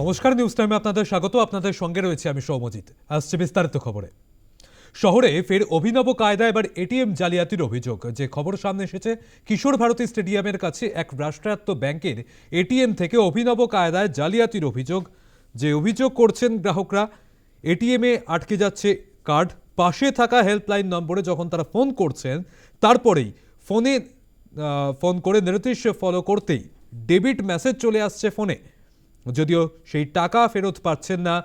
নমস্কার নিউজ টাইমে আপনাদের স্বাগত, আপনাদের সঙ্গে রয়েছে আমি সৌমজিৎ। আসছে বিস্তারিত খবরে। শহরে ফের অভিনব কায়দা, এবার এটিএম জালিয়াতির অভিযোগ। যে খবর সামনে এসেছে, কিশোর ভারতী স্টেডিয়ামের কাছে এক রাষ্ট্রায়ত্ত ব্যাংকের এটিএম থেকে অভিনব কায়দায় জালিয়াতির অভিযোগ। যে অভিযোগ করছেন গ্রাহকরা, এটিএমে আটকে যাচ্ছে কার্ড, পাশে থাকা হেল্পলাইন নম্বরে যখন তারা ফোন করছেন, তারপরেই ফোনে ফোন করে নির্দেশ ফলো করতেই ডেবিট মেসেজ চলে আসছে ফোনে। যদিও সেই টাকা ফেরত পাচ্ছেন না।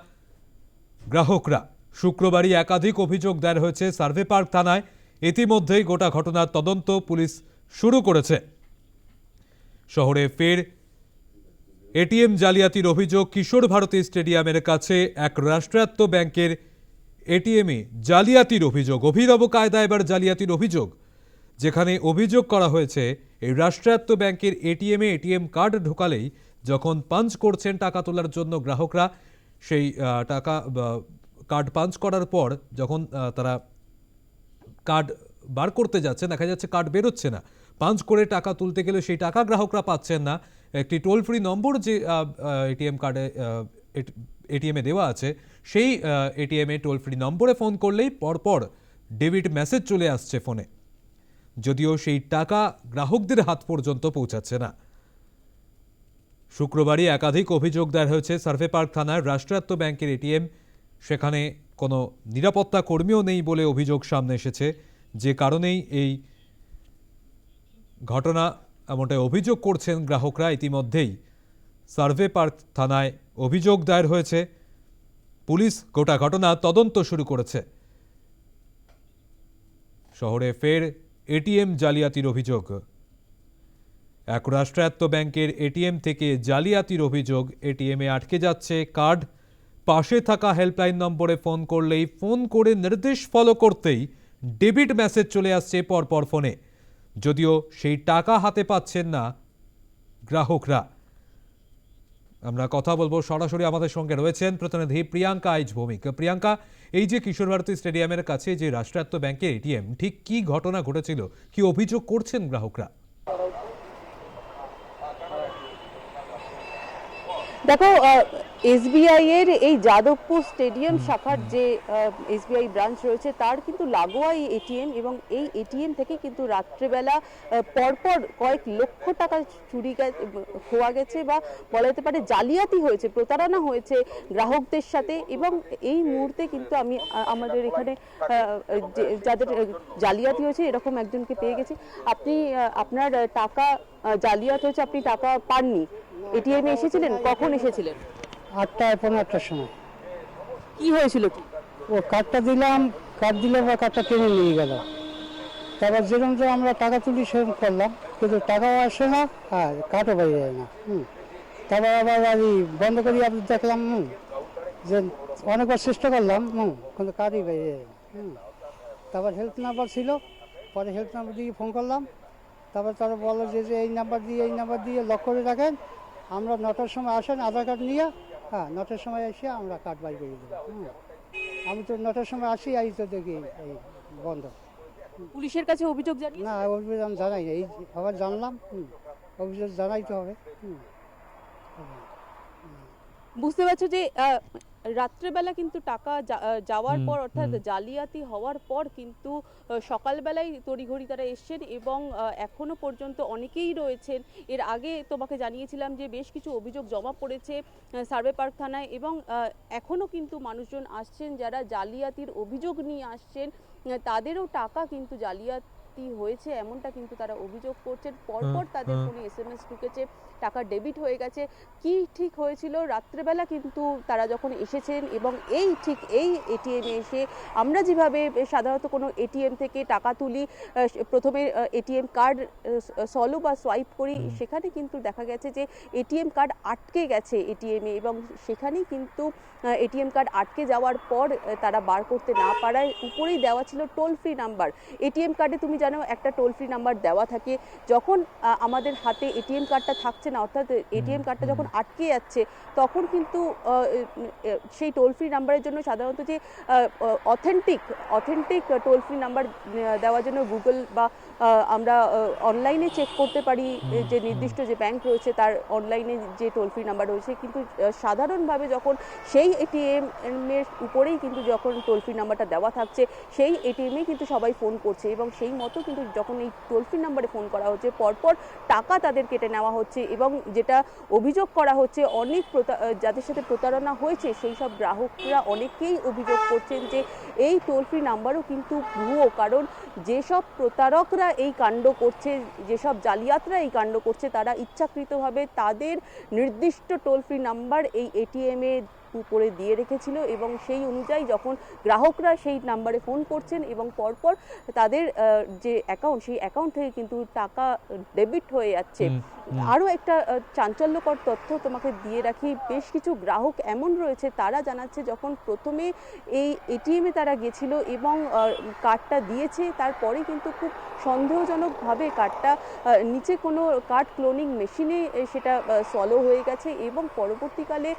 গ্রাহকরা, শুক্রবারই একাধিক অভিযোগ দায়ের হয়েছে সার্ভে পার্ক থানায়। ইতিমধ্যেই গোটা ঘটনার তদন্ত পুলিশ শুরু করেছে। শহরে ফের এটিএম জালিয়াতির অভিযোগ কিশোর ভারতী স্টেডিয়ামের কাছে এক রাষ্ট্রায়ত্ত ব্যাংকের এটিএমে জালিয়াতির অভিযোগ। অভিনব কায়দা এবার জালিয়াতির অভিযোগ, যেখানে অভিযোগ করা হয়েছে, এই রাষ্ট্রায়ত্ত ব্যাংকের এটিএমে এটিএম কার্ড ঢোকালেই যখন পাঞ্চ করছেন টাকা তোলার জন্য গ্রাহকরা, সেই টাকা কার্ড পাঞ্চ করার পর যখন তারা কার্ড বার করতে যাচ্ছে, দেখা যাচ্ছে কার্ড বেরোচ্ছে না। পাঞ্চ করে টাকা তুলতে গেলে সেই টাকা গ্রাহকরা পাচ্ছেন না। একটি টোল ফ্রি নম্বর যে এটিএম কার্ডে এটিএমে দেওয়া আছে, সেই এটিএমে টোল ফ্রি নম্বরে ফোন করলেই পরপর ডেবিট মেসেজ চলে আসছে ফোনে যদিও সেই টাকা গ্রাহকদের হাত পর্যন্ত পৌঁছাচ্ছে না। শুক্রবারই একাধিক অভিযোগ দায়ের হয়েছে সার্ভে পার্ক থানার রাষ্ট্রায়ত্ত ব্যাংকের এটিএম। সেখানে কোনো নিরাপত্তা কর্মীও নেই বলে অভিযোগ সামনে এসেছে। যে কারণেই এই ঘটনা এমনটাই অভিযোগ করছেন গ্রাহকরা ইতিমধ্যেই। সার্ভে পার্ক থানায় অভিযোগ দায়ের হয়েছে। পুলিশ গোটা ঘটনা তদন্ত শুরু করেছে। শহরে ফের এটিএম জালিয়াতির অভিযোগ। এক রাষ্ট্রায়ত্ত ব্যাংকের এটিএম থেকে জালিয়াতির অভিযোগ, এটিএমে আটকে যাচ্ছে কার্ড। পাশে থাকা হেল্পলাইন নম্বরে ফোন করলেই ফোন করে নির্দেশ ফলো করতেই ডেবিট মেসেজ চলে আসছে পরপর ফোনে। যদিও সেই টাকা হাতে পাচ্ছেন না গ্রাহকরা। আমরা কথা বলব সরাসরি আমাদের সঙ্গে রয়েছেন প্রতিনিধি প্রিয়াঙ্কা আইজ ভৌমিক। প্রিয়াঙ্কা, এই যে কিশোর ভারতী স্টেডিয়ামের কাছে যে রাষ্ট্রায়ত্ত ব্যাংকের এটিএম, ঠিক কি ঘটনা ঘটেছিল? কি অভিযোগ করছেন গ্রাহকরা? দেখো এসবিআই এর এই যাদবপুর স্টেডিয়াম শাখার যে এসবিআই ব্রাঞ্চ রয়েছে তার কিন্তু লাগোয়া এই এটিএম এবং এই এটিএম থেকে কিন্তু রাত্রেবেলা পরপর কয়েক লক্ষ টাকা চুরি খোয়া গেছে বা বলা যেতে পারে জালিয়াতি হয়েছে প্রতারণা হয়েছে গ্রাহকদের সাথে এবং এই মুহূর্তে কিন্তু আমি আমাদের এখানে যাদের জালিয়াতি হয়েছে এরকম একজনকে পেয়ে গেছি। আপনি আপনার টাকা জালিয়াত হয়েছে আপনি টাকা পাননি। এটিএম এসেছিলেন? কখন এসেছিলেন? আটটা পনেরো আটটার সময়। কি হয়েছিল কি? ও কার্ডটা দিলাম কার্ড দিলে বা কার্ডটা টেনে নিয়ে গেল। তারপর যেরকম যে আমরা টাকা তুলি সেরকম করলাম। কিন্তু টাকাও আসে না আর কার্ডও বাইরে যায় না হুম। তারপর আবার আমি বন্ধ করি আপনি দেখলাম হুম যে অনেকবার চেষ্টা করলাম হুম কিন্তু কার্ডই বাইরে যায় না হুম। তারপর হেল্প নাম্বার ছিল পরে হেল্প নাম্বার দিয়ে ফোন করলাম। তারপর তারা বলল যে যে এই নাম্বার দিয়ে এই নাম্বার দিয়ে লক করে রাখেন। আমরা নটার সময় আসেন আধার কার্ড নিয়ে হ্যাঁ নটার সময় এসে আমরা কার্ড বাই করে দেবো আমি তো নটার সময় আসি এই তো দেখি এই বন্ধ। পুলিশের কাছে অভিযোগ না অভিযোগ আমি জানাই না এই আবার জানলাম হুম। অভিযোগ জানাইতে হবে হুম। বুঝতে পারছ যে রাত্রেবেলা কিন্তু টাকা যা- যাওয়ার পর অর্থাৎ জালিয়াতি হওয়ার পর কিন্তু সকালবেলায় তড়িঘড়ি তারা এসছেন এবং এখনও পর্যন্ত অনেকেই রয়েছেন। এর আগে তোমাকে জানিয়েছিলাম যে বেশ কিছু অভিযোগ জমা পড়েছে সার্ভে পার্ক থানায় এবং আহ, এখনও কিন্তু মানুষজন আসছেন যারা জালিয়াতির অভিযোগ নিয়ে আসছেন তাদেরও টাকা কিন্তু জালিয়াতি হয়েছে এমনটা কিন্তু তারা অভিযোগ করছেন। পরপর হুম, তাদের হুম। ফোনে এসএমএস ঢুকেছে টাকা ডেবিট হয়ে গেছে। কি ঠিক হয়েছিল? রাত্রেবেলা কিন্তু তারা যখন এসেছেন এবং এই ঠিক এই এটিএমে এসে আমরা যেভাবে সাধারণত কোনো এটিএম থেকে টাকা তুলি প্রথমে এটিএম কার্ড সলো বা সোয়াইপ করি সেখানে কিন্তু দেখা গেছে যে এটিএম কার্ড আটকে গেছে এটিএমে এবং সেখানেই কিন্তু এটিএম কার্ড আটকে যাওয়ার পর তারা বার করতে না পারায় উপরেই দেওয়া ছিল টোল ফ্রি নাম্বার এটিএম কার্ডে তুমি যেন একটা টোল ফ্রি নাম্বার দেওয়া থাকে। যখন আমাদের হাতে এটিএম কার্ডটা থাকছে না অর্থাৎ এটিএম কার্ডটা যখন আটকে যাচ্ছে তখন কিন্তু সেই টোল ফ্রি নাম্বারের জন্য সাধারণত যে authentic authentic toll free number দেওয়ার জন্য গুগল বা আমরা অনলাইনে চেক করতে পারি যে নির্দিষ্ট যে ব্যাংক রয়েছে তার অনলাইনে যে টোল ফ্রি নাম্বার রয়েছে কিন্তু সাধারণভাবে যখন সেই এটিএম এর উপরেই কিন্তু যখন টোল ফ্রি নাম্বারটা দেওয়া থাকছে সেই এটিএমেই কিন্তু সবাই ফোন করছে এবং সেই মতো কিন্তু যখন এই টোল ফ্রি নাম্বারে ফোন করা হচ্ছে, পরপর টাকা তাদের কেটে নেওয়া হচ্ছে এবং যেটা অভিযোগ করা হচ্ছে, অনেক যাদের সাথে প্রতারণা হয়েছে, সেই সব গ্রাহকরা অনেকেই অভিযোগ করছেন যে এই টোল ফ্রি নাম্বারও কিন্তু ভুয়ো, কারণ যেসব প্রতারকরা এই কাণ্ড করছে, যেসব জালিয়াতরা এই কাণ্ড করছে, তারা ইচ্ছাকৃতভাবে তাদের নির্দিষ্ট টোল ফ্রি নাম্বার এই এটিএমে উপরে দিয়ে রেখেছিল এবং সেই অনুযায়ী যখন গ্রাহকরা সেই নাম্বারে ফোন করছেন এবং পরপর তাদের যে অ্যাকাউন্ট সেই অ্যাকাউন্ট থেকে কিন্তু টাকা ডেবিট হয়ে যাচ্ছে। আরও একটা চাঞ্চল্যকর তথ্য তোমাকে দিয়ে রাখি বেশ কিছু গ্রাহক এমন রয়েছে তারা জানাচ্ছে যখন প্রথমে এই এটিএমে তারা গেছিল এবং কার্ডটা দিয়েছে তারপরে কিন্তু খুব সন্দেহজনকভাবে কার্ডটা নিচে কোনো কার্ড ক্লোনিং মেশিনে সেটা সলো হয়ে গেছে এবং পরবর্তীকালে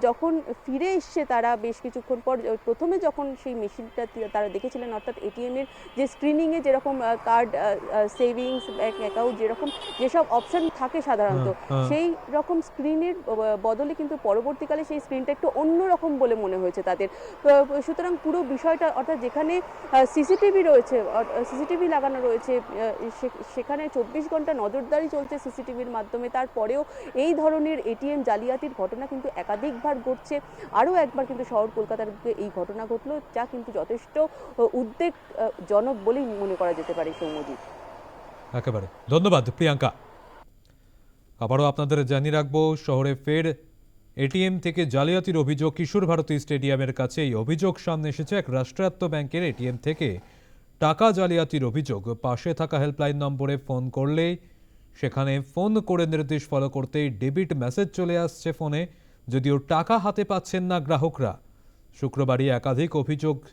যখন ফিরে এসছে তারা বেশ কিছুক্ষণ পর প্রথমে যখন সেই মেশিনটা তারা দেখেছিলেন অর্থাৎ এটিএমের যে স্ক্রিনিংয়ে যেরকম কার্ড সেভিংস ব্যাংক অ্যাকাউন্ট যেরকম যেসব অপশন থাকে সাধারণত হ্যাঁ, হ্যাঁ। সেই রকম স্ক্রিনের বদলে কিন্তু পরবর্তীকালে সেই স্ক্রিনটা একটু অন্যরকম বলে মনে হয়েছে তাদের। সুতরাং পুরো বিষয়টা অর্থাৎ যেখানে সিসিটিভি রয়েছে সিসিটিভি লাগানো রয়েছে সে- সেখানে চব্বিশ ঘণ্টা নজরদারি চলছে সিসিটিভির মাধ্যমে। তারপরেও এই ধরনের এটিএম জালিয়াতির ঘটনা কিন্তু একাধিকবার ঘটছে। আরও একবার কিন্তু শহর কলকাতার বুকে এই ঘটনা ঘটলো, যা কিন্তু যথেষ্ট উদ্বেগজনক বলেই মনে করা যেতে পারে সৌম্যজিৎ একেবারে। ধন্যবাদ, প্রিয়াঙ্কা। আবারও আপনাদের জানিয়ে রাখব, শহরে ফের এটিএম থেকে জালিয়াতির অভিযোগ কিশোর ভারতী স্টেডিয়ামের কাছে এই অভিযোগ সামনে এসেছে এক রাষ্ট্রায়ত্ত ব্যাংকের এটিএম থেকে। টাকা জালিয়াতির অভিযোগ, পাশে থাকা হেল্পলাইন নম্বরে ফোন করলেই সেখানে ফোন করে নির্দেশ ফলো করতেই ডেবিট মেসেজ চলে আসছে ফোনে। যদিও টাকা হাতে পাচ্ছেন না গ্রাহকরা। শুক্রবারই একাধিক অভিযোগ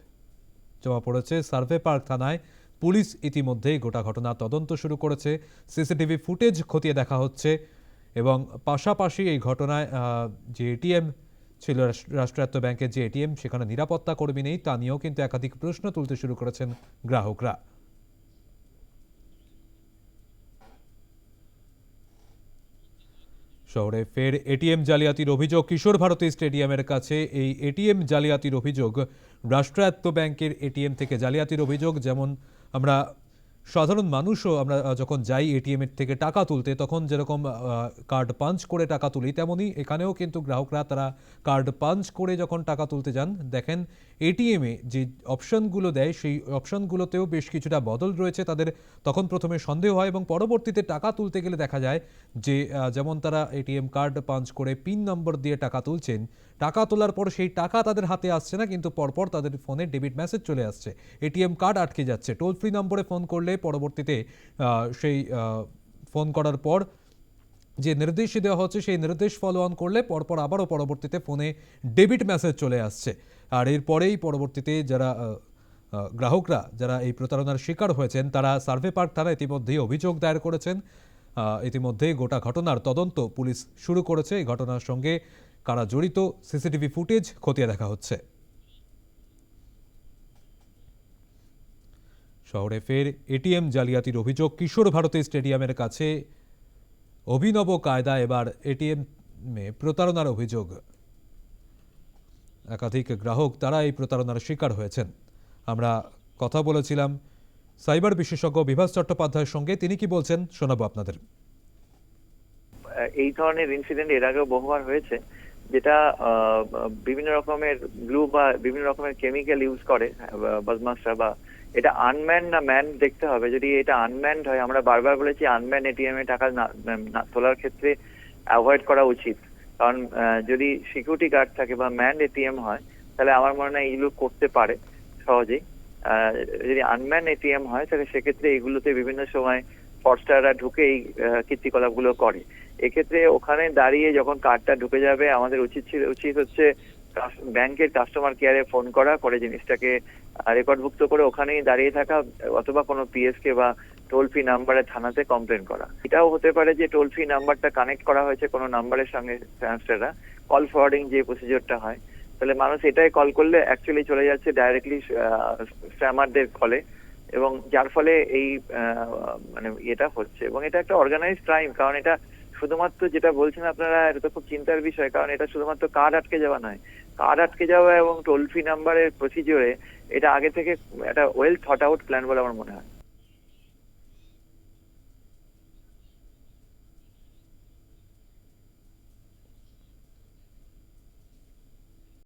জমা পড়েছে। সার্ভে পার্ক থানায় পুলিশ ইতিমধ্যেই গোটা ঘটনা তদন্ত শুরু করেছে। সিসিটিভি ফুটেজ খতিয়ে দেখা হচ্ছে এবং পাশাপাশি এই ঘটনায় যে এটিএম ছিল রাষ্ট্র- রাষ্ট্রায়ত্ত ব্যাংকের যে এটিএম, সেখানে নিরাপত্তা কর্মী নেই। তা নিয়েও কিন্তু একাধিক প্রশ্ন তুলতে শুরু করেছেন গ্রাহকরা। শহরে ফের এটিএম জালিয়াতির অভিযোগ। কিশোর ভারতী স্টেডিয়ামের কাছে এই এটিএম জালিয়াতির অভিযোগ। রাষ্ট্রায়ত্ত ব্যাংকের এটিএম থেকে জালিয়াতির অভিযোগ, যেমন আমরা সাধারণ মানুষও আমরা যখন যাই এটিএম এর থেকে টাকা তুলতে, তখন যেরকম কার্ড পাঞ্চ করে টাকা তুলি তেমনি এখানেও কিন্তু গ্রাহকরা তারা কার্ড পাঞ্চ করে যখন টাকা তুলতে যান, দেখেন এটিএমে যে অপশনগুলো দেয়, সেই অপশনগুলোতেও বেশ কিছুটা বদল রয়েছে তাদের। তখন প্রথমে সন্দেহ হয় এবং পরবর্তীতে টাকা তুলতে গেলে দেখা যায় যে যেমন তারা এটিএম কার্ড পাঞ্চ করে পিন নম্বর দিয়ে টাকা তুলছেন টাকা তোলার পর সেই টাকা তাদের হাতে আসছে না, কিন্তু পরপর তাদের ফোনে ডেবিট মেসেজ চলে আসছে। এটিএম কার্ড আটকে যাচ্ছে। টোল ফ্রি নম্বরে ফোন করলে পরবর্তীতে সেই ফোন করার পর যে নির্দেশ দেওয়া হচ্ছে, সেই নির্দেশ ফলো অন করলে পরপর আবারও পরবর্তীতে ফোনে ডেবিট মেসেজ চলে আসছে। আর এরপরেই পরবর্তীতে যারা গ্রাহকরা যারা এই প্রতারণার শিকার হয়েছেন, তারা সার্ভে পার্ক থানা ইতিমধ্যেই অভিযোগ দায়ের করেছেন। ইতিমধ্যেই গোটা ঘটনার তদন্ত পুলিশ শুরু করেছে। এই ঘটনার সঙ্গে কারা জড়িত সিসিটিভি ফুটেজ খতিয়ে দেখা হচ্ছে। শহরে ফের এটিএম জালিয়াতির অভিযোগ। কিশোর ভারতী স্টেডিয়ামের কাছে অভিনব কায়দা এবার এটিএম প্রতারণার অভিযোগ। একাধিক গ্রাহক তারা এই প্রতারণার শিকার হয়েছেন। আমরা কথা বলেছিলাম সাইবার বিশেষজ্ঞ বিভাস চট্টোপাধ্যায়ের সঙ্গে। তিনি কি বলছেন শোনাবো আপনাদের। এই ধরনের ইনসিডেন্ট এর আগেও বহুবার হয়েছে। যেটা বিভিন্ন রকমের গ্লু বা বিভিন্ন রকমের কেমিক্যাল ইউজ করে বদমাসরা বা, এটা আনম্যান না ম্যান দেখতে হবে। যদি এটা আনম্যান্ড হয়, আমরা বারবার বলেছি আনম্যান এটিএম এ টাকা তোলার ক্ষেত্রে অ্যাভয়েড করা উচিত। কারণ যদি সিকিউরিটি গার্ড থাকে বা ম্যান এটিএম হয়, তাহলে আমার মনে হয় এইগুলো করতে পারে সহজেই। যদি আনম্যান এটিএম হয়, তাহলে সেক্ষেত্রে এগুলোতে বিভিন্ন সময় ফরস্টাররা ঢুকে এই কীর্তিকলাপগুলো করে। এক্ষেত্রে ওখানে দাঁড়িয়ে যখন কার্ডটা ঢুকে যাবে, আমাদের উচিত ছিল, উচিত হচ্ছে ব্যাংকের কাস্টমার কেয়ারে ফোন করা করে জিনিসটাকে রেকর্ডভুক্ত করে ওখানেই দাঁড়িয়ে থাকা অথবা কোনো পিএসকে বা টোল ফ্রি নাম্বারে থানাতে কমপ্লেন করা। এটাও হতে পারে যে টোল ফ্রি নাম্বারটা কানেক্ট করা হয়েছে কোনো নাম্বারের সঙ্গে ট্রান্সফাররা কল ফরওয়ার্ডিং যে প্রসিজারটা হয়, তাহলে মানুষ এটাই কল করলে অ্যাকচুয়ালি চলে যাচ্ছে ডাইরেক্টলি স্ট্যামারদের কলে এবং যার ফলে এই মানে এটা হচ্ছে। এবং এটা একটা অর্গানাইজ ক্রাইম কারণ এটা শুধুমাত্র যেটা বলছেন আপনারা, এটা তো খুব চিন্তার বিষয়, কারণ এটা শুধুমাত্র কার্ড আটকে যাওয়া নয়। কার্ড আটকে যাওয়া এবং টোল ফ্রি নাম্বারের প্রসিজিওরে এটা আগে থেকে একটা ওয়েল থট আউট প্ল্যান বলে আমার মনে হয়।